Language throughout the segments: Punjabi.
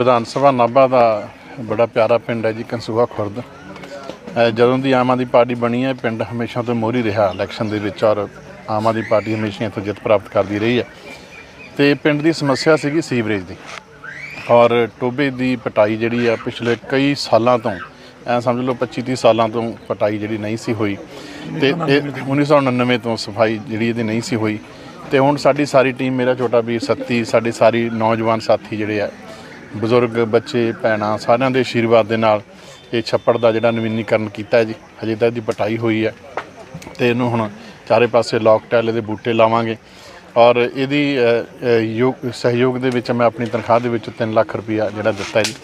ਵਿਧਾਨ ਸਭਾ ਨਾਭਾ ਦਾ ਬੜਾ ਪਿਆਰਾ ਪਿੰਡ ਹੈ ਜੀ ਕੰਸੂਹਾ ਖੁਰਦ। ਜਦੋਂ ਦੀ ਆਮ ਆਦਮੀ ਪਾਰਟੀ ਬਣੀ ਹੈ ਪਿੰਡ ਹਮੇਸ਼ਾ ਤੋਂ ਮੋਹਰੀ ਰਿਹਾ ਇਲੈਕਸ਼ਨ ਦੇ ਵਿੱਚ ਔਰ ਆਮ ਆਦਮੀ ਪਾਰਟੀ ਹਮੇਸ਼ਾ ਇੱਥੋਂ ਜਿੱਤ ਪ੍ਰਾਪਤ ਕਰਦੀ ਰਹੀ ਹੈ। ਤੇ ਪਿੰਡ ਦੀ ਸਮੱਸਿਆ ਸੀਗੀ ਸੀਵਰੇਜ ਦੀ ਔਰ ਟੋਬੇ ਦੀ ਪਟਾਈ ਜਿਹੜੀ ਆ ਪਿਛਲੇ ਕਈ ਸਾਲਾਂ ਤੋਂ, ਐ ਸਮਝ ਲਓ 25 30 ਸਾਲਾਂ ਤੋਂ ਪਟਾਈ ਜਿਹੜੀ ਨਹੀਂ ਸੀ ਹੋਈ। ਤੇ ਇਹ 1999 ਤੋਂ ਸਫ਼ਾਈ ਜਿਹੜੀ ਇਹਦੀ ਨਹੀਂ ਸੀ ਹੋਈ। ਤੇ ਹੁਣ ਸਾਡੀ ਸਾਰੀ ਟੀਮ, ਮੇਰਾ ਛੋਟਾ ਵੀਰ ਸੱਤੀ, ਸਾਡੇ ਸਾਰੀ ਨੌਜਵਾਨ ਸਾਥੀ ਜਿਹੜੇ ਆ ਬਜ਼ੁਰਗ ਬੱਚੇ ਭੈਣਾਂ ਸਾਰਿਆਂ ਦੇ ਆਸ਼ੀਰਵਾਦ ਦੇ ਨਾਲ ਇਹ ਛੱਪੜ ਦਾ ਜਿਹੜਾ ਨਵੀਨੀਕਰਨ ਕੀਤਾ ਜੀ ਹਜੇ ਤਾਂ ਇਹਦੀ ਪਟਾਈ ਹੋਈ ਹੈ ਤੇ ਇਹਨੂੰ ਹੁਣ ਚਾਰੇ ਪਾਸੇ ਲੌਕ ਟੈਲੇ ਦੇ ਬੂਟੇ ਲਾਵਾਂਗੇ ਔਰ ਇਹਦੀ ਸਹਿਯੋਗ ਦੇ ਵਿੱਚ ਮੈਂ ਆਪਣੀ ਤਨਖਾਹ ਦੇ ਵਿੱਚ 3 ਲੱਖ ਰੁਪਇਆ ਜਿਹੜਾ ਦਿੱਤਾ ਜੀ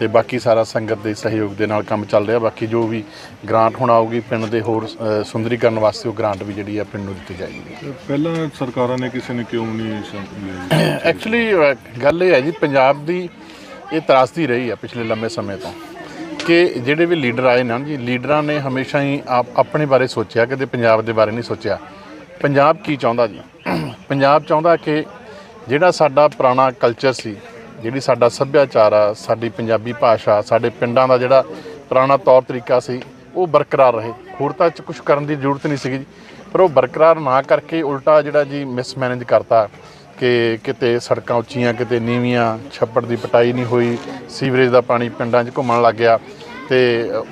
ਤੇ ਬਾਕੀ ਸਾਰਾ ਸੰਗਤ ਦੇ ਸਹਿਯੋਗ ਦੇ ਨਾਲ ਕੰਮ ਚੱਲ ਰਿਹਾ ਬਾਕੀ ਜੋ ਵੀ ਗ੍ਰਾਂਟ ਹੁਣ ਆਊਗੀ ਪਿੰਡ ਦੇ ਹੋਰ ਸੁੰਦਰੀਕਰਨ ਵਾਸਤੇ ਉਹ ਗ੍ਰਾਂਟ ਵੀ ਜਿਹੜੀ ਆ ਪਿੰਡ ਨੂੰ ਦਿੱਤੀ ਜਾਏਗੀ। ਪਹਿਲਾਂ ਸਰਕਾਰਾਂ ਨੇ ਕਿਸੇ ਨੇ ਕਿਉਂ ਨਹੀਂ ਐਕਚੁਅਲੀ ਗੱਲ ਇਹ ਹੈ ਜੀ ਪੰਜਾਬ ਦੀ ਇਹ ਤਰਾਸਦੀ ਰਹੀ ਹੈ ਪਿਛਲੇ ਲੰਮੇ ਸਮੇਂ ਤੋਂ ਕਿ ਜਿਹੜੇ ਵੀ ਲੀਡਰ ਆਏ ਨਾ ਜੀ ਲੀਡਰਾਂ ਨੇ ਹਮੇਸ਼ਾ ਹੀ ਆਪ ਆਪਣੇ ਬਾਰੇ ਸੋਚਿਆ, ਕਦੇ ਪੰਜਾਬ ਦੇ ਬਾਰੇ ਨਹੀਂ ਸੋਚਿਆ। ਪੰਜਾਬ ਕੀ ਚਾਹੁੰਦਾ ਜੀ? ਪੰਜਾਬ ਚਾਹੁੰਦਾ ਕਿ ਜਿਹੜਾ ਸਾਡਾ ਪੁਰਾਣਾ ਕਲਚਰ ਸੀ, ਜਿਹੜੀ ਸਾਡਾ ਸੱਭਿਆਚਾਰ ਆ, ਸਾਡੀ ਪੰਜਾਬੀ ਭਾਸ਼ਾ, ਸਾਡੇ ਪਿੰਡਾਂ ਦਾ ਜਿਹੜਾ ਪੁਰਾਣਾ ਤੌਰ ਤਰੀਕਾ ਸੀ, ਉਹ ਬਰਕਰਾਰ ਰਹੇ। ਹੋਰ ਤਾਂ ਚ ਕੁਝ ਕਰਨ ਦੀ ਜ਼ਰੂਰਤ ਨਹੀਂ ਸੀਗੀ ਜੀ, ਪਰ ਉਹ ਬਰਕਰਾਰ ਨਾ ਕਰਕੇ ਉਲਟਾ ਜਿਹੜਾ ਜੀ ਮਿਸਮੈਨੇਜ ਕਰਤਾ। ਕਿ ਕਿਤੇ ਸੜਕਾਂ ਉੱਚੀਆਂ, ਕਿਤੇ ਨੀਵੀਆਂ, ਛੱਪੜ ਦੀ ਪਟਾਈ ਨਹੀਂ ਹੋਈ, ਸੀਵਰੇਜ ਦਾ ਪਾਣੀ ਪਿੰਡਾਂ 'ਚ ਘੁੰਮਣ ਲੱਗ ਗਿਆ ਤੇ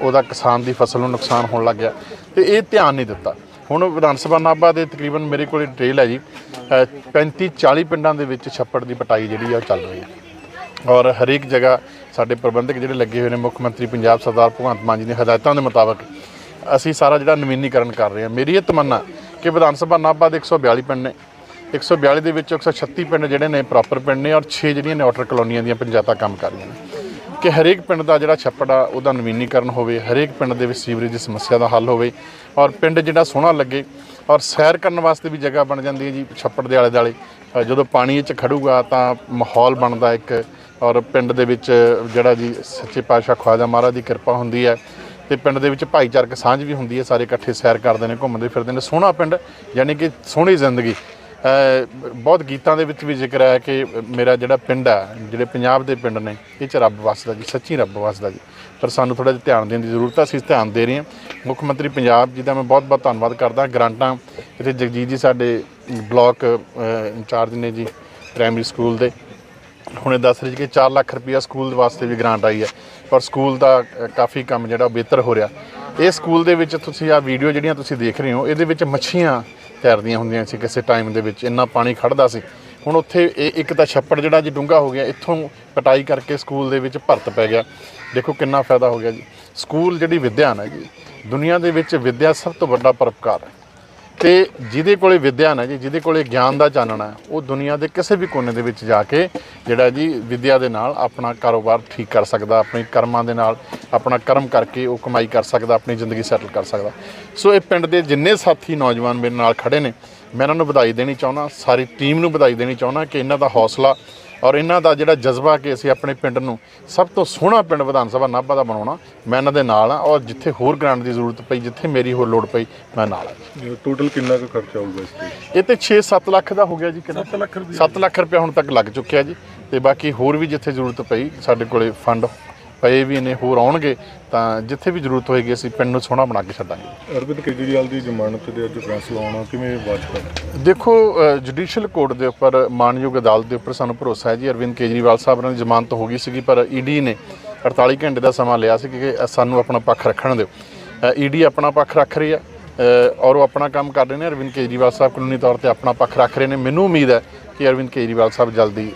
ਉਹਦਾ ਕਿਸਾਨ ਦੀ ਫਸਲ ਨੂੰ ਨੁਕਸਾਨ ਹੋਣ ਲੱਗ ਗਿਆ। ਤੇ ਇਹ ਧਿਆਨ ਨਹੀਂ ਦਿੱਤਾ। ਹੁਣ ਵਿਧਾਨ ਸਭਾ ਨਾਭਾ ਦੇ ਤਕਰੀਬਨ ਮੇਰੇ ਕੋਲ ਡਿਟੇਲ ਹੈ ਜੀ 35 40 ਪਿੰਡਾਂ ਦੇ ਵਿੱਚ ਛੱਪੜ ਦੀ ਪਟਾਈ ਜਿਹੜੀ ਆ ਉਹ ਚੱਲ ਰਹੀ ਹੈ। ਔਰ ਹਰੇਕ ਜਗ੍ਹਾ ਸਾਡੇ ਪ੍ਰਬੰਧਕ ਜਿਹੜੇ ਲੱਗੇ ਹੋਏ ਨੇ, ਮੁੱਖ ਮੰਤਰੀ ਪੰਜਾਬ ਸਰਦਾਰ ਭਗਵੰਤ ਮਾਨ ਜੀ ਦੀਆਂ ਹਦਾਇਤਾਂ ਦੇ ਮੁਤਾਬਕ, ਅਸੀਂ ਸਾਰਾ ਜਿਹੜਾ ਨਵੀਨੀਕਰਨ ਕਰ ਰਹੇ ਹਾਂ। ਮੇਰੀ ਇਹ ਤਮੰਨਾ ਕਿ ਵਿਧਾਨ ਸਭਾ ਨਾਭਾ ਦੇ 142 ਪਿੰਡ ਨੇ 142 ਦੇ ਵਿੱਚ 136 ਪਿੰਡ ਜਿਹੜੇ ਨੇ ਪ੍ਰੋਪਰ ਪਿੰਡ ਨੇ ਔਰ 6 ਜਿਹੜੀਆਂ ਨੇ ਆਊਟਰ ਕਲੋਨੀਆਂ ਦੀਆਂ ਪੰਚਾਇਤਾਂ ਕੰਮ ਕਰ ਰਹੀਆਂ ਨੇ। ਕਿ ਹਰੇਕ ਪਿੰਡ ਦਾ ਜਿਹੜਾ ਛੱਪੜ ਆ, ਉਹਦਾ ਨਵੀਨੀਕਰਨ ਹੋਵੇ, ਹਰੇਕ ਪਿੰਡ ਦੇ ਵਿੱਚ ਸੀਵਰੇਜ ਦੀ ਸਮੱਸਿਆ ਦਾ ਹੱਲ ਹੋਵੇ ਔਰ ਪਿੰਡ ਜਿਹੜਾ ਸੋਹਣਾ ਲੱਗੇ ਔਰ ਸੈਰ ਕਰਨ ਵਾਸਤੇ ਵੀ ਜਗ੍ਹਾ ਬਣ ਜਾਂਦੀ ਹੈ ਜੀ ਛੱਪੜ ਦੇ ਆਲੇ ਦੁਆਲੇ ਜਦੋਂ ਪਾਣੀ ਇਹ 'ਚ ਖੜੂਗਾ ਤਾਂ ਮਾਹੌਲ ਬਣਦਾ ਇੱਕ ਔਰ ਪਿੰਡ ਦੇ ਵਿੱਚ ਜਿਹੜਾ ਜੀ ਸੱਚੇ ਪਾਤਸ਼ਾਹ ਖਵਾਜਾ ਮਹਾਰਾਜ ਦੀ ਕਿਰਪਾ ਹੁੰਦੀ ਹੈ ਤੇ ਪਿੰਡ ਦੇ ਵਿੱਚ ਭਾਈਚਾਰਕ ਸਾਂਝ ਵੀ ਹੁੰਦੀ ਹੈ, ਸਾਰੇ ਇਕੱਠੇ ਸੈਰ ਕਰਦੇ ਨੇ, ਘੁੰਮਦੇ ਫਿਰਦੇ ਨੇ। ਸੋਹਣਾ ਪਿੰਡ, ਯਾਨੀ ਕਿ ਸੋਹਣੀ ਜ਼ਿੰਦਗੀ। ਬਹੁਤ ਗੀਤਾਂ ਦੇ ਵਿੱਚ ਵੀ ਜ਼ਿਕਰ ਹੈ ਕਿ ਮੇਰਾ ਜਿਹੜਾ ਪਿੰਡ ਹੈ ਜਿਹੜੇ ਪੰਜਾਬ ਦੇ ਪਿੰਡ ਨੇ, ਇਹ ਚ ਰੱਬ ਵਸਦਾ ਜੀ, ਸੱਚੀ ਰੱਬ ਵਸਦਾ ਜੀ। ਪਰ ਸਾਨੂੰ ਥੋੜਾ ਜਿਹਾ ਧਿਆਨ ਦੇਣ ਦੀ ਜ਼ਰੂਰਤ ਹੈ ਅਸੀਂ ਧਿਆਨ ਦੇ ਰਹੇ ਹਾਂ। ਮੁੱਖ ਮੰਤਰੀ ਪੰਜਾਬ ਜੀ ਦਾ ਮੈਂ ਬਹੁਤ ਬਹੁਤ ਧੰਨਵਾਦ ਕਰਦਾ, ਗ੍ਰਾਂਟਾਂ ਇੱਥੇ ਜਗਜੀਤ ਜੀ ਸਾਡੇ ਬਲਾਕ ਇੰਚਾਰਜ ਨੇ ਜੀ, ਪ੍ਰਾਇਮਰੀ ਸਕੂਲ ਦੇ। ਹੁਣੇ ਦੱਸ ਰਹੇ ਸੀ ਕਿ 4 ਲੱਖ ਰੁਪਇਆ ਸਕੂਲ ਵਾਸਤੇ ਵੀ ਗ੍ਰਾਂਟ ਆਈ ਹੈ। ਪਰ ਸਕੂਲ ਦਾ ਕਾਫੀ ਕੰਮ ਜਿਹੜਾ ਉਹ ਬਿਹਤਰ ਹੋ ਰਿਹਾ। ਇਹ ਸਕੂਲ ਦੇ ਵਿੱਚ ਤੁਸੀਂ ਆ ਵੀਡੀਓ ਜਿਹੜੀਆਂ ਤੁਸੀਂ ਦੇਖ ਰਹੇ ਹੋ, ਇਹਦੇ ਵਿੱਚ ਮੱਛੀਆਂ ਤੈਰਦੀਆਂ ਹੁੰਦੀਆਂ ਸੀ ਕਿਸੇ ਟਾਈਮ ਦੇ ਵਿੱਚ, ਇੰਨਾ ਪਾਣੀ ਖੜਦਾ ਸੀ। ਹੁਣ ਉੱਥੇ ਇਹ ਇੱਕ ਤਾਂ ਛੱਪੜ ਜਿਹੜਾ ਜੀ ਡੂੰਘਾ ਹੋ ਗਿਆ, ਇੱਥੋਂ ਪਟਾਈ ਕਰਕੇ ਸਕੂਲ ਦੇ ਵਿੱਚ ਭਰਤ ਪੈ ਗਿਆ। ਦੇਖੋ ਕਿੰਨਾ ਫਾਇਦਾ ਹੋ ਗਿਆ ਜੀ। ਸਕੂਲ ਜਿਹੜੀ ਵਿਦਿਆ ਨਾ ਜੀ, ਦੁਨੀਆ ਦੇ ਵਿੱਚ ਵਿਦਿਆ ਸਭ ਤੋਂ ਵੱਡਾ ਪਰਪਕਾਰ ਹੈ। ਤੇ ਜਿਹਦੇ ਕੋਲੇ ਵਿਦਿਆ ਨਾ ਜੀ, ਜਿਹਦੇ ਕੋਲੇ ਗਿਆਨ ਦਾ ਚਾਨਣਾ ਹੈ, ਉਹ ਦੁਨੀਆ ਦੇ ਕਿਸੇ ਵੀ ਕੋਨੇ ਦੇ ਵਿੱਚ ਜਾ ਕੇ ਜਿਹੜਾ ਜੀ ਵਿਦਿਆ ਦੇ ਨਾਲ ਆਪਣਾ ਕਾਰੋਬਾਰ ਠੀਕ ਕਰ ਸਕਦਾ, ਆਪਣੇ ਕਰਮਾਂ ਦੇ ਨਾਲ ਆਪਣਾ ਕਰਮ ਕਰਕੇ ਉਹ ਕਮਾਈ ਕਰ ਸਕਦਾ, ਆਪਣੀ ਜ਼ਿੰਦਗੀ ਸੈਟਲ ਕਰ ਸਕਦਾ। ਸੋ ਇਹ ਪਿੰਡ ਦੇ ਜਿੰਨੇ ਸਾਥੀ ਨੌਜਵਾਨ ਮੇਰੇ ਨਾਲ ਖੜੇ ਨੇ, ਮੈਂ ਇਹਨਾਂ ਨੂੰ ਵਧਾਈ ਦੇਣੀ ਚਾਹੁੰਦਾ, ਸਾਰੀ ਟੀਮ ਨੂੰ ਵਧਾਈ ਦੇਣੀ ਚਾਹੁੰਦਾ ਕਿ ਇਹਨਾਂ ਦਾ ਹੌਸਲਾ ਔਰ ਇਹਨਾਂ ਦਾ ਜਿਹੜਾ ਜਜ਼ਬਾ ਕਿ ਅਸੀਂ ਆਪਣੇ ਪਿੰਡ ਨੂੰ ਸਭ ਤੋਂ ਸੋਹਣਾ ਪਿੰਡ ਵਿਧਾਨ ਸਭਾ ਨਾਭਾ ਦਾ ਬਣਾਉਣਾ ਮੈਂ ਇਹਨਾਂ ਦੇ ਨਾਲ ਆ ਔਰ ਜਿੱਥੇ ਹੋਰ ਗ੍ਰਾਂਟ ਦੀ ਜ਼ਰੂਰਤ ਪਈ ਜਿੱਥੇ ਮੇਰੀ ਹੋਰ ਲੋੜ ਪਈ ਮੈਂ ਨਾਲ ਆ ਟੋਟਲ ਕਿੰਨਾ ਕੁ ਖਰਚਾ ਆਊਗਾ ਇਸ ਤੇ? ਇਹ ਤੇ 6-7 ਲੱਖ ਦਾ ਹੋ ਗਿਆ ਜੀ ਕਿੰਨਾ? 7 ਲੱਖ ਰੁਪਏ। 7 ਲੱਖ ਰੁਪਏ ਹੁਣ ਤੱਕ ਲੱਗ ਚੁੱਕਿਆ ਜੀ। ਤੇ ਬਾਕੀ ਹੋਰ ਵੀ ਜਿੱਥੇ ਜ਼ਰੂਰਤ ਪਈ ਸਾਡੇ ਕੋਲੇ ਫੰਡ ਪਏ ਵੀ ਨੇ ਹੋਰ ਆਉਣਗੇ ਤਾਂ ਜਿੱਥੇ ਵੀ ਜ਼ਰੂਰਤ ਹੋਏਗੀ ਅਸੀਂ ਪਿੰਡ ਨੂੰ ਸੋਹਣਾ ਬਣਾ ਕੇ ਛੱਡਾਂਗੇ। ਅਰਵਿੰਦ ਕੇਜਰੀਵਾਲ ਦੀ ਜ਼ਮਾਨਤ ਦੇ ਅੱਜ ਫੈਸਲਾ ਆਉਣਾ ਕਿਵੇਂ ਕਰਨਾ ਦੇਖੋ ਜੁਡੀਸ਼ੀਅਲ ਕੋਰਟ ਦੇ ਉੱਪਰ ਮਾਨਯੋਗ ਅਦਾਲਤ ਦੇ ਉੱਪਰ ਸਾਨੂੰ ਭਰੋਸਾ ਹੈ ਜੀ ਅਰਵਿੰਦ ਕੇਜਰੀਵਾਲ ਸਾਹਿਬ ਨਾਲ ਜ਼ਮਾਨਤ ਹੋ ਗਈ ਸੀਗੀ ਪਰ ਈਡੀ ਨੇ 48 ਘੰਟੇ ਦਾ ਸਮਾਂ ਲਿਆ ਸੀ ਕਿ ਸਾਨੂੰ ਆਪਣਾ ਪੱਖ ਰੱਖਣ ਦਿਓ। ਈਡੀ ਆਪਣਾ ਪੱਖ ਰੱਖ ਰਹੀ ਹੈ ਔਰ ਉਹ ਆਪਣਾ ਕੰਮ ਕਰ ਰਹੇ ਨੇ ਅਰਵਿੰਦ ਕੇਜਰੀਵਾਲ ਸਾਹਿਬ ਕਾਨੂੰਨੀ ਤੌਰ ਤੇ ਆਪਣਾ ਪੱਖ ਰੱਖ ਰਹੇ ਨੇ। ਮੈਨੂੰ ਉਮੀਦ ਹੈ ਕਿ ਅਰਵਿੰਦ ਕੇਜਰੀਵਾਲ ਸਾਹਿਬ ਜਲਦੀ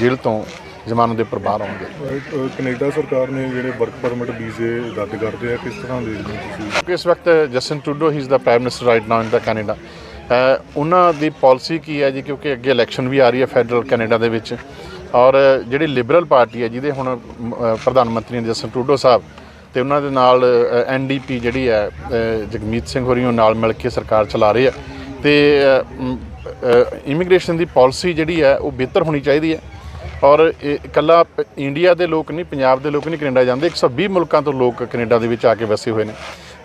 ਜੇਲ੍ਹ ਤੋਂ ਜ਼ਮਾਨਤ ਦੇ ਉੱਪਰ ਬਾਹਰ ਆਉਣਗੇ। ਕੈਨੇਡਾ ਸਰਕਾਰ ਨੇ ਜਿਹੜੇ ਵਰਕ ਪਰਮਿਟ ਵੀਜ਼ੇ ਰੱਦ ਕਰਦੇ ਆ ਕਿਸ ਤਰ੍ਹਾਂ ਦੇ ਤੁਸੀਂ? ਇਸ ਵਕਤ Justin Trudeau he is the prime minister right now in the Canada ਉਹਨਾਂ ਦੀ ਪਾਲਿਸੀ ਕੀ ਹੈ ਜੀ? ਕਿਉਂਕਿ ਅੱਗੇ ਇਲੈਕਸ਼ਨ ਵੀ ਆ ਰਹੀ ਹੈ ਫੈਡਰਲ ਕੈਨੇਡਾ ਦੇ ਵਿੱਚ। ਔਰ ਜਿਹੜੀ ਲਿਬਰਲ ਪਾਰਟੀ ਹੈ ਜਿਹਦੇ ਹੁਣ ਪ੍ਰਧਾਨ ਮੰਤਰੀ ਨੇ ਜਸਟਿਨ ਟਰੂਡੋ ਸਾਹਿਬ ਤੇ ਉਹਨਾਂ ਦੇ ਨਾਲ ਐਨਡੀਪੀ ਜਿਹੜੀ ਹੈ ਜਗਮੀਤ ਸਿੰਘ ਹੋਰੀ ਨਾਲ ਮਿਲ ਕੇ ਸਰਕਾਰ ਚਲਾ ਰਹੀ ਹੈ ਤੇ ਇਮੀਗ੍ਰੇਸ਼ਨ ਦੀ ਪਾਲਿਸੀ ਜਿਹੜੀ ਹੈ ਉਹ ਬਿਹਤਰ ਹੋਣੀ ਚਾਹੀਦੀ ਹੈ। ਔਰ ਇਹ ਇਕੱਲਾ ਇੰਡੀਆ ਦੇ ਲੋਕ ਨਹੀਂ, ਪੰਜਾਬ ਦੇ ਲੋਕ ਨਹੀਂ ਕੈਨੇਡਾ ਜਾਂਦੇ। 120 ਮੁਲਕਾਂ ਤੋਂ ਲੋਕ ਕੈਨੇਡਾ ਦੇ ਵਿੱਚ ਆ ਕੇ ਵਸੇ ਹੋਏ ਨੇ।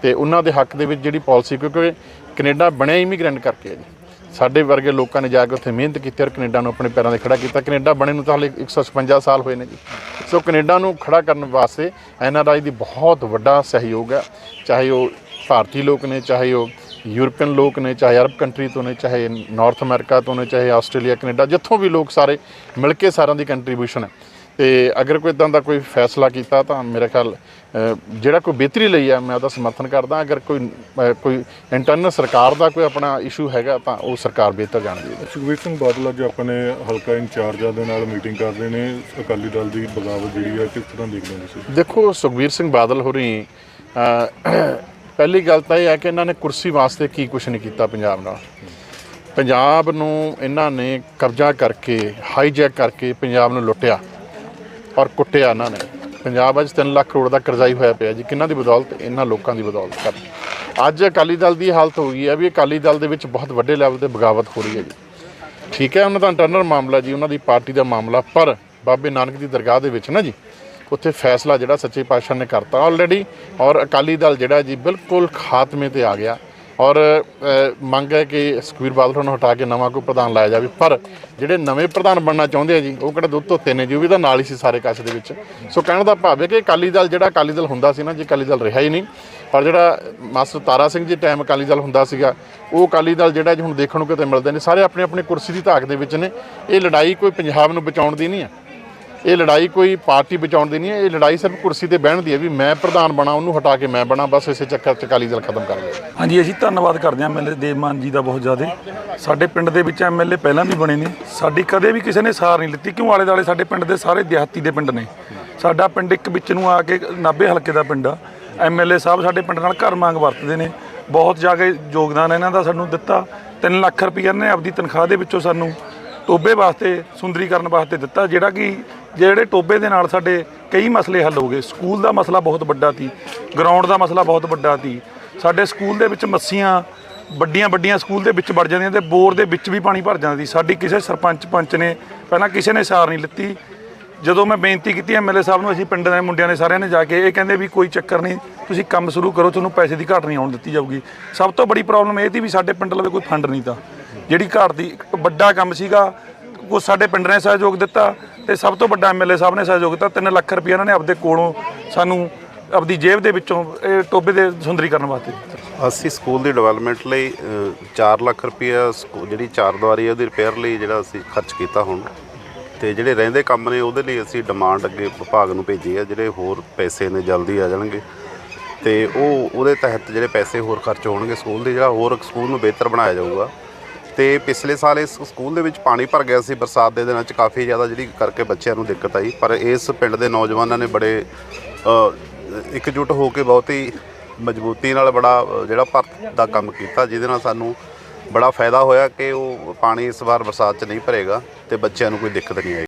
ਤੇ ਉਹਨਾਂ ਦੇ ਹੱਕ ਦੇ ਵਿੱਚ ਜਿਹੜੀ ਪਾਲਿਸੀ, ਕਿਉਂਕਿ ਕੈਨੇਡਾ ਬਣਿਆ ਇਮੀਗ੍ਰੈਂਟ ਕਰਕੇ ਹੈ ਜੀ। ਸਾਡੇ ਵਰਗੇ ਲੋਕਾਂ ਨੇ ਜਾ ਕੇ ਉੱਥੇ ਮਿਹਨਤ ਕੀਤੀ ਔਰ ਕੈਨੇਡਾ ਨੂੰ ਆਪਣੇ ਪੈਰਾਂ 'ਤੇ ਖੜਾ ਕੀਤਾ। ਕੈਨੇਡਾ ਬਣੇ ਨੂੰ ਤਾਂ ਹਾਲੇ 156 ਸਾਲ ਹੋਏ ਨੇ ਜੀ। ਸੋ ਕੈਨੇਡਾ ਨੂੰ ਖੜਾ ਕਰਨ ਵਾਸਤੇ ਐਨਆਰਆਈ ਦੀ ਬਹੁਤ ਵੱਡਾ ਸਹਿਯੋਗ ਹੈ। ਚਾਹੇ ਉਹ ਭਾਰਤੀ ਲੋਕ ਨੇ, ਚਾਹੇ ਉਹ ਯੂਰਪੀਅਨ ਲੋਕ ਨੇ ਚਾਹੇ ਅਰਬ ਕੰਟਰੀ ਤੋਂ ਨੇ ਚਾਹੇ ਨਾਰਥ ਅਮਰੀਕਾ ਤੋਂ ਨੇ ਚਾਹੇ ਆਸਟ੍ਰੇਲੀਆ ਕੈਨੇਡਾ ਜਿੱਥੋਂ ਵੀ ਲੋਕ ਸਾਰੇ ਮਿਲ ਕੇ ਸਾਰਿਆਂ ਦੀ ਕੰਟਰੀਬਿਊਸ਼ਨ ਹੈ। ਤੇ ਅਗਰ ਕੋਈ ਇਦਾਂ ਦਾ ਕੋਈ ਫੈਸਲਾ ਕੀਤਾ ਤਾਂ ਮੇਰੇ ਖਿਆਲ ਜਿਹੜਾ ਕੋਈ ਬਿਹਤਰੀ ਲਈ ਹੈ ਮੈਂ ਉਹਦਾ ਸਮਰਥਨ ਕਰਦਾ। ਅਗਰ ਕੋਈ ਕੋਈ ਇੰਟਰਨਲ ਸਰਕਾਰ ਦਾ ਕੋਈ ਆਪਣਾ ਇਸ਼ੂ ਹੈਗਾ ਤਾਂ ਉਹ ਸਰਕਾਰ ਬਿਹਤਰ ਜਾਣਦੀ ਹੈ। ਸੁਖਬੀਰ ਸਿੰਘ ਬਾਦਲ ਅੱਜ ਆਪਣੇ ਹਲਕਾ ਇੰਚਾਰਜਾਂ ਦੇ ਨਾਲ ਮੀਟਿੰਗ ਕਰਦੇ ਨੇ। ਅਕਾਲੀ ਦਲ ਦੀ ਬਗਾਵਤ ਜਿਹੜੀ ਆ ਕਿਸ ਤਰ੍ਹਾਂ ਦੇਖਦੇ ਹੋ ਤੁਸੀਂ? ਦੇਖੋ ਸੁਖਬੀਰ ਸਿੰਘ ਬਾਦਲ ਹੋਰੀ ਪਹਿਲੀ ਗੱਲ ਤਾਂ ਇਹ ਹੈ ਕਿ ਇਹਨਾਂ ਨੇ ਕੁਰਸੀ ਵਾਸਤੇ ਕੀ ਕੁਝ ਨਹੀਂ ਕੀਤਾ ਪੰਜਾਬ ਨਾਲ। ਪੰਜਾਬ ਨੂੰ ਇਹਨਾਂ ਨੇ ਕਬਜ਼ਾ ਕਰਕੇ ਹਾਈਜੈਕ ਕਰਕੇ ਪੰਜਾਬ ਨੂੰ ਲੁੱਟਿਆ ਔਰ ਕੁੱਟਿਆ ਇਹਨਾਂ ਨੇ। ਪੰਜਾਬ ਅੱਜ 3 ਲੱਖ ਕਰੋੜ ਦਾ ਕਰਜ਼ਾਈ ਹੋਇਆ ਪਿਆ ਜੀ। ਕਿਹਨਾਂ ਦੀ ਬਦੌਲਤ? ਇਹਨਾਂ ਲੋਕਾਂ ਦੀ ਬਦੌਲਤ ਕਰ। ਅੱਜ ਅਕਾਲੀ ਦਲ ਦੀ ਹਾਲਤ ਹੋ ਗਈ ਹੈ ਵੀ ਅਕਾਲੀ ਦਲ ਦੇ ਵਿੱਚ ਬਹੁਤ ਵੱਡੇ ਲੈਵਲ ਤੇ ਬਗਾਵਤ ਹੋ ਰਹੀ ਹੈ ਜੀ। ਠੀਕ ਹੈ, ਉਹਨਾਂ ਦਾ ਇੰਟਰਨਲ ਮਾਮਲਾ ਜੀ, ਉਹਨਾਂ ਦੀ ਪਾਰਟੀ ਦਾ ਮਾਮਲਾ। ਪਰ ਬਾਬੇ ਨਾਨਕ ਦੀ ਦਰਗਾਹ ਦੇ ਵਿੱਚ ਨਾ ਜੀ ਉੱਥੇ ਫੈਸਲਾ ਜਿਹੜਾ ਸੱਚੇ ਪਾਤਸ਼ਾਹ ਨੇ ਕਰਤਾ ਆਲਰੇਡੀ ਔਰ ਅਕਾਲੀ ਦਲ ਜਿਹੜਾ ਜੀ ਬਿਲਕੁਲ ਖਾਤਮੇ ਤੇ ਆ ਗਿਆ ਔਰ ਮੰਗ ਹੈ ਕਿ ਸੁਖਬੀਰ ਬਾਦਲ ਨੂੰ ਹਟਾ ਕੇ ਨਵਾਂ ਕੋਈ ਪ੍ਰਧਾਨ ਲਾਇਆ ਜਾਵੇ। ਪਰ ਜਿਹੜੇ ਨਵੇਂ ਪ੍ਰਧਾਨ ਬਣਨਾ ਚਾਹੁੰਦੇ ਆ ਜੀ, ਉਹ ਕਿਹੜਾ ਦੁੱਧ ਧੋਤੇ ਨੇ ਜੀ, ਉਹ ਵੀ ਤਾਂ ਨਾਲ ਹੀ ਸੀ ਸਾਰੇ ਕੱਛ ਦੇ ਵਿੱਚ। ਸੋ ਕਹਿਣ ਦਾ ਭਾਵ ਹੈ ਕਿ ਅਕਾਲੀ ਦਲ ਜਿਹੜਾ ਅਕਾਲੀ ਦਲ ਹੁੰਦਾ ਸੀ ਨਾ, ਜੀ ਅਕਾਲੀ ਦਲ ਰਿਹਾ ਹੀ ਨਹੀਂ, ਪਰ ਜਿਹੜਾ ਮਾਸਟਰ ਤਾਰਾ ਸਿੰਘ ਜੀ ਟਾਈਮ ਅਕਾਲੀ ਦਲ ਹੁੰਦਾ ਸੀਗਾ, ਉਹ ਅਕਾਲੀ ਦਲ ਜਿਹੜਾ ਜੀ ਹੁਣ ਦੇਖਣ ਨੂੰ ਕਿਤੇ ਮਿਲਦੇ ਨੇ, ਸਾਰੇ ਆਪਣੇ ਆਪਣੇ ਕੁਰਸੀ ਦੀ ਧਾਕ ਦੇ ਵਿੱਚ ਨੇ। ਇਹ ਲੜਾਈ ਕੋਈ ਪੰਜਾਬ ਨੂੰ ਬਚਾਉਣ ਦੀ ਨਹੀਂ ਹੈ। ਇਹ ਲੜਾਈ ਕੋਈ ਪਾਰਟੀ ਬਚਾਉਣ ਦੀ ਨਹੀਂ ਹੈ। ਇਹ ਲੜਾਈ ਸਿਰਫ ਕੁਰਸੀ ਤੇ ਬਹਿਣ ਦੀ ਹੈ ਵੀ ਮੈਂ ਪ੍ਰਧਾਨ ਬਣਾ, ਉਹਨੂੰ ਹਟਾ ਕੇ ਮੈਂ ਬਣਾ, ਬਸ ਇਸੇ ਚੱਕਰ ਚ ਅਕਾਲੀ ਦਲ ਖਤਮ ਕਰ ਲਿਆ ਹਾਂਜੀ, ਅਸੀਂ ਧੰਨਵਾਦ ਕਰਦੇ ਹਾਂ ਐਮਐਲਏ ਦੇਵਮਾਨ ਜੀ ਦਾ ਬਹੁਤ ਜ਼ਿਆਦਾ। ਸਾਡੇ ਪਿੰਡ ਦੇ ਵਿੱਚ ਐਮਐਲਏ ਪਹਿਲਾਂ ਵੀ ਬਣੇ ਨੇ। ਸਾਡੀ ਕਦੇ ਵੀ ਕਿਸੇ ਨੇ ਸਾਰ ਨਹੀਂ ਲਿੱਤੀ। ਕਿਉਂ ਆਲੇ ਦਾਲੇ ਸਾਡੇ ਪਿੰਡ ਦੇ ਸਾਰੇ ਦਿਹਾਤੀ ਦੇ ਪਿੰਡ ਨੇ? ਸਾਡਾ ਪਿੰਡ ਇੱਕ ਵਿੱਚ ਨੂੰ ਆ ਕੇ ਨਾਭੇ ਹਲਕੇ ਦਾ ਪਿੰਡ ਆ। ਐਮਐਲਏ ਸਾਹਿਬ ਸਾਡੇ ਪਿੰਡ ਨਾਲ ਘਰ ਮੰਗ ਵਰਤਦੇ ਨੇ। ਬਹੁਤ ਜ਼ਿਆਦਾ ਯੋਗਦਾਨ ਇਹਨਾਂ ਦਾ ਸਾਨੂੰ ਦਿੱਤਾ। 3 ਲੱਖ ਰੁਪਈਆ ਨੇ ਆਪਦੀ ਤਨਖਾਹ ਦੇ ਵਿੱਚੋਂ ਸਾਨੂੰ ਟੋਬੇ ਵਾਸਤੇ, ਸੁੰਦਰੀਕਰਨ ਵਾਸਤੇ ਦਿੱਤਾ, ਜਿਹੜਾ ਕਿ ਜਿਹੜੇ ਟੋਬੇ ਦੇ ਨਾਲ ਸਾਡੇ ਕਈ ਮਸਲੇ ਹੱਲ ਹੋ ਗਏ। ਸਕੂਲ ਦਾ ਮਸਲਾ ਬਹੁਤ ਵੱਡਾ ਸੀ ਗਰਾਊਂਡ ਦਾ ਮਸਲਾ ਬਹੁਤ ਵੱਡਾ ਸੀ। ਸਾਡੇ ਸਕੂਲ ਦੇ ਵਿੱਚ ਮੱਸੀਆਂ ਵੱਡੀਆਂ ਵੱਡੀਆਂ ਸਕੂਲ ਦੇ ਵਿੱਚ ਵੜ ਜਾਂਦੀਆਂ ਤੇ ਬੋਰ ਦੇ ਵਿੱਚ ਵੀ ਪਾਣੀ ਭਰ ਜਾਂਦਾ ਸੀ। ਸਾਡੀ ਕਿਸੇ ਸਰਪੰਚ ਪੰਚ ਨੇ ਪਹਿਲਾਂ ਕਿਸੇ ਨੇ ਸਾਰ ਨਹੀਂ ਲਿੱਤੀ। ਜਦੋਂ ਮੈਂ ਬੇਨਤੀ ਕੀਤੀ ਐਮਐਲਏ ਸਾਹਿਬ ਨੂੰ, ਅਸੀਂ ਪਿੰਡ ਦੇ ਮੁੰਡਿਆਂ ਨੇ ਸਾਰਿਆਂ ਨੇ ਜਾ ਕੇ ਇਹ ਕਹਿੰਦੇ ਵੀ ਕੋਈ ਚੱਕਰ ਨਹੀਂ, ਤੁਸੀਂ ਕੰਮ ਸ਼ੁਰੂ ਕਰੋ, ਤੁਹਾਨੂੰ ਪੈਸੇ ਦੀ ਘਾਟ ਨਹੀਂ ਆਉਣ ਦਿੱਤੀ ਜਾਊਗੀ। ਸਭ ਤੋਂ ਬੜੀ ਪ੍ਰੋਬਲਮ ਇਹ ਸੀ ਵੀ ਸਾਡੇ ਪਿੰਡ ਲਵੇ ਕੋਈ ਫੰਡ ਨਹੀਂ ਤਾਂ। ਜਿਹੜੀ ਘਾਟ ਦੀ ਵੱਡਾ ਕੰਮ ਸੀਗਾ, ਉਹ ਸਾਡੇ ਪਿੰਡ ਨੇ ਸਹਿਯੋਗ ਦਿੱਤਾ। ਤੇ ਸਭ ਤੋਂ ਵੱਡਾ ਐਮਐਲਏ ਸਾਹਿਬ ਨੇ ਸਹਿਯੋਗ ਦਿੱਤਾ। 3 ਲੱਖ ਰੁਪਏ ਇਹਨਾਂ ਨੇ ਆਪਦੇ ਕੋਲੋਂ ਸਾਨੂੰ ਆਪਦੀ ਜੇਬ ਦੇ ਵਿੱਚੋਂ ਇਹ ਟੋਬੇ ਦੇ ਸੁੰਦਰੀਕਰਨ ਵਾਸਤੇ ਅਸੀਂ ਸਕੂਲ ਦੀ ਡਿਵੈਲਪਮੈਂਟ ਲਈ ਅ, 4 ਲੱਖ ਰੁਪਇਆ ਸਕੂ- ਜਿਹੜੀ ਚਾਰ ਦੀਵਾਰੀ ਹੈ ਉਹਦੀ ਰਿਪੇਅਰ ਲਈ ਜਿਹੜਾ ਅਸੀਂ ਖਰਚ ਕੀਤਾ ਹੁਣ। ਤੇ ਜਿਹੜੇ ਰਹਿੰਦੇ ਕੰਮ ਨੇ ਉਹਦੇ ਲਈ ਅਸੀਂ ਡਿਮਾਂਡ ਅੱਗੇ ਵਿਭਾਗ ਨੂੰ ਭੇਜੀ ਹੈ ਜਿਹੜੇ ਹੋਰ ਪੈਸੇ ਨੇ ਜਲਦੀ ਆ ਜਾਣਗੇ। ਤੇ ਉਹ ਉਹਦੇ ਤਹਿਤ ਜਿਹੜੇ ਪੈਸੇ ਹੋਰ ਖਰਚ ਹੋਣਗੇ ਸਕੂਲ ਦੇ ਜਿਹੜਾ ਹੋਰ ਸਕੂਲ ਨੂੰ ਬਿਹਤਰ ਬਣਾਇਆ ਜਾਊਗਾ। ਤੇ ਪਿਛਲੇ ਸਾਲ ਇਸ ਸਕੂਲ ਦੇ ਵਿੱਚ ਪਾਣੀ ਭਰ ਗਿਆ ਸੀ, ਬਰਸਾਤ ਦੇ ਦਿਨਾਂ 'ਚ ਕਾਫੀ ਜ਼ਿਆਦਾ ਜਿਹੜੀ ਕਰਕੇ ਬੱਚਿਆਂ ਨੂੰ ਦਿੱਕਤ ਆਈ। ਪਰ ਇਸ ਪਿੰਡ ਦੇ ਨੌਜਵਾਨਾਂ ਨੇ ਬੜੇ ਇਕਜੁੱਟ ਹੋ ਕੇ ਬਹੁਤ ਹੀ ਮਜ਼ਬੂਤੀ ਨਾਲ ਬੜਾ ਜਿਹੜਾ ਭਰਤ ਦਾ ਕੰਮ ਕੀਤਾ, ਜਿਹਦੇ ਨਾਲ ਸਾਨੂੰ ਬੜਾ ਫਾਇਦਾ ਹੋਇਆ ਕਿ ਉਹ ਪਾਣੀ ਇਸ ਵਾਰ ਬਰਸਾਤ 'ਚ ਨਹੀਂ ਭਰੇਗਾ ਤੇ ਬੱਚਿਆਂ ਨੂੰ ਕੋਈ ਦਿੱਕਤ ਨਹੀਂ ਆਏਗੀ।